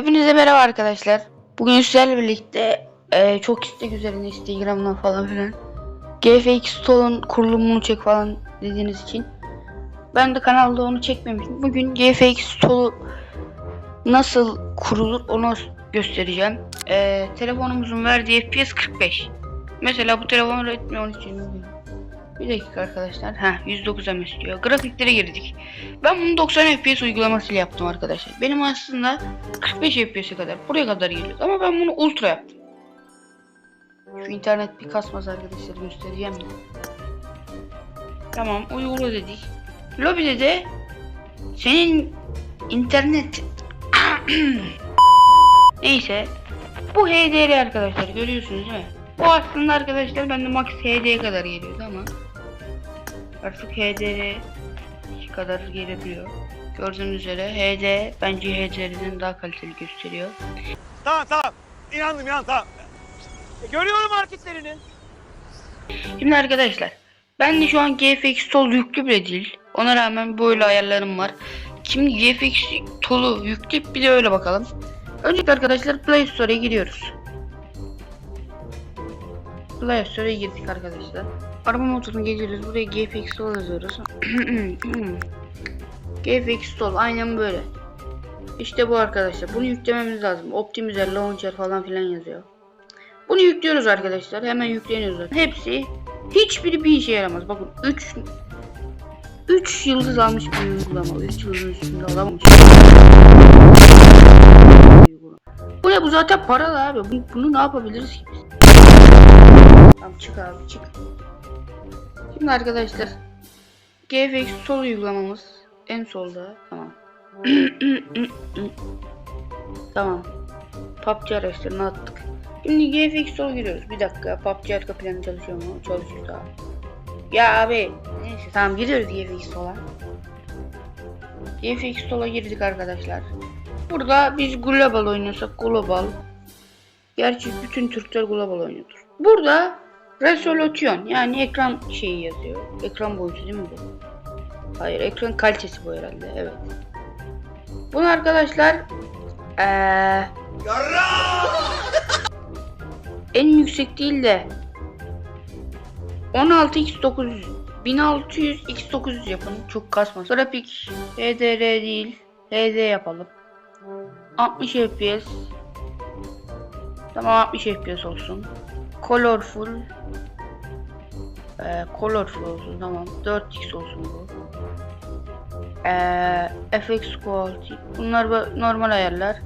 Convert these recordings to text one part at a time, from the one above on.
Hepinize merhaba arkadaşlar. Bugün sizlerle birlikte e, çok istek üzerine Instagram'dan falan filan GFX Store'un kurulumunu çek falan dediğiniz için ben de kanalda onu çekmemiştim. Bugün GFX Store nasıl kurulur onu göstereceğim. E, telefonumuzun verdiği FPS 45. Mesela bu telefon Redmi 13 bir dakika arkadaşlar. Ha 109 ms diyor. Grafiklere girdik. Ben bunu 90 FPS uygulamasıyla yaptım arkadaşlar. Benim aslında 45 FPS'e kadar buraya kadar geliyor. Ama ben bunu ultra yaptım. Şu internet bir kasmaz arkadaşlar göstereceğim de. Tamam uygula dedik. Lobide de senin internet Neyse. Bu HDR arkadaşlar görüyorsunuz değil mi? Bu aslında arkadaşlar bende max HD'ye kadar geliyordu ama artık HDR kadar gelebiliyor. Gördüğünüz üzere HD bence HDR'den daha kaliteli gösteriyor. Tamam tamam. İnandım inandım tamam. E, görüyorum hareketlerini. Şimdi arkadaşlar ben de şu an GFX Tool yüklü bile değil. Ona rağmen böyle ayarlarım var. Şimdi GFX Tool'u yükleyip bir de öyle bakalım. Öncelikle arkadaşlar Play Store'a giriyoruz. Play Store'a girdik arkadaşlar. Arama motoruna geliyoruz. Buraya GFX Tool yazıyoruz. GFX Tool aynen böyle. İşte bu arkadaşlar. Bunu yüklememiz lazım. Optimizer, Launcher falan filan yazıyor. Bunu yüklüyoruz arkadaşlar. Hemen yükleniyor zaten. Hepsi hiçbiri bir işe yaramaz. Bakın 3 3 yıldız almış bir uygulama. 3 yıldızın üstünde alamamış. Bu ne bu zaten paralı abi. Bunu, bunu ne yapabiliriz ki? Tamam çık abi çık. Şimdi arkadaşlar GFX sol uygulamamız en solda. Tamam. tamam. PUBG araçlarını attık. Şimdi GFX sol giriyoruz. Bir dakika. PUBG arka planı çalışıyor mu? Çalışıyor tamam. Ya abi. Neyse tamam giriyoruz GFX sola. GFX sola girdik arkadaşlar. Burada biz global oynuyorsak global. Gerçi bütün Türkler global oynuyordur. Burada resolution yani ekran şeyi yazıyor. Ekran boyutu değil mi bu? Hayır ekran kalitesi bu herhalde evet. Bunu arkadaşlar ee, en yüksek değil de 16x900 1600x900 yapın çok kasmaz. Grafik HDR değil HD yapalım. 60 FPS Tamam 60 FPS olsun. Colorful ee, Colorful olsun tamam 4x olsun bu. Ee, FX Quality bunlar bu- normal ayarlar.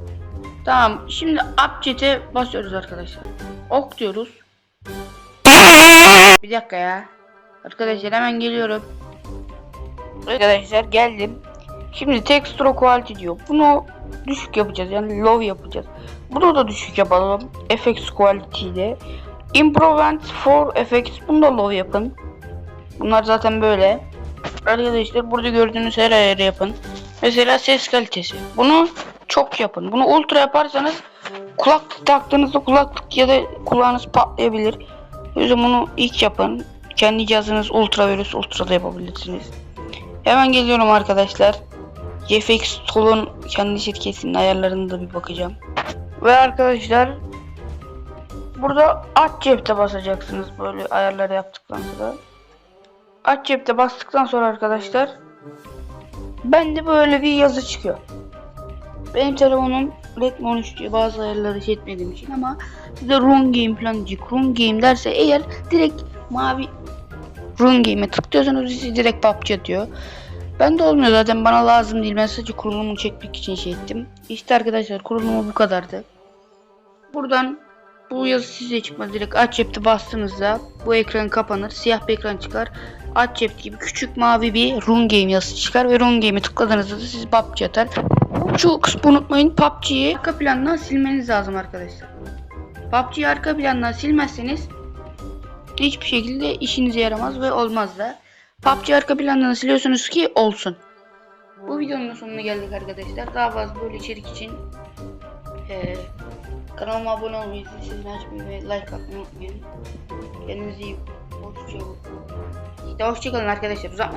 Tamam şimdi update'e basıyoruz arkadaşlar. Ok diyoruz. Bir dakika ya. Arkadaşlar hemen geliyorum. Arkadaşlar geldim. Şimdi texture quality diyor. Bunu düşük yapacağız yani low yapacağız. Bunu da düşük yapalım. FX quality'de. Improvement for effects bunu da low yapın. Bunlar zaten böyle. Arkadaşlar burada gördüğünüz her ayarı yapın. Mesela ses kalitesi. Bunu çok yapın. Bunu ultra yaparsanız kulaklık taktığınızda kulaklık ya da kulağınız patlayabilir. O yüzden bunu ilk yapın. Kendi cihazınız ultra verirse ultra da yapabilirsiniz. Hemen geliyorum arkadaşlar. GFX Tool'un kendi şirketinin ayarlarına da bir bakacağım. Ve arkadaşlar burada aç cepte basacaksınız böyle ayarları yaptıktan sonra. Aç cepte bastıktan sonra arkadaşlar bende böyle bir yazı çıkıyor. Benim telefonum Redmi 13 diyor bazı ayarları şey etmediğim için ama size Run Game falan diyecek. Run Game derse eğer direkt mavi Run Game'e tıklıyorsanız sizi direkt PUBG atıyor. Ben de olmuyor zaten bana lazım değil. Ben sadece kurulumunu çekmek için şey ettim. İşte arkadaşlar kurulumu bu kadardı. Buradan bu yazı size çıkmaz. Direkt aç cepte bastığınızda bu ekran kapanır. Siyah bir ekran çıkar. Aç cep gibi küçük mavi bir run game yazısı çıkar ve run game'i tıkladığınızda da sizi PUBG atar. Şu kısmı unutmayın PUBG'yi arka plandan silmeniz lazım arkadaşlar. PUBG'yi arka plandan silmezseniz hiçbir şekilde işinize yaramaz ve olmaz da. PUBG arka plandan siliyorsunuz ki olsun. Bu videonun sonuna geldik arkadaşlar. Daha fazla böyle içerik için eee kanalıma abone olmayı, sesini açmayı ve like atmayı unutmayın. Kendinize iyi hoşça İşte hoşçakalın arkadaşlar.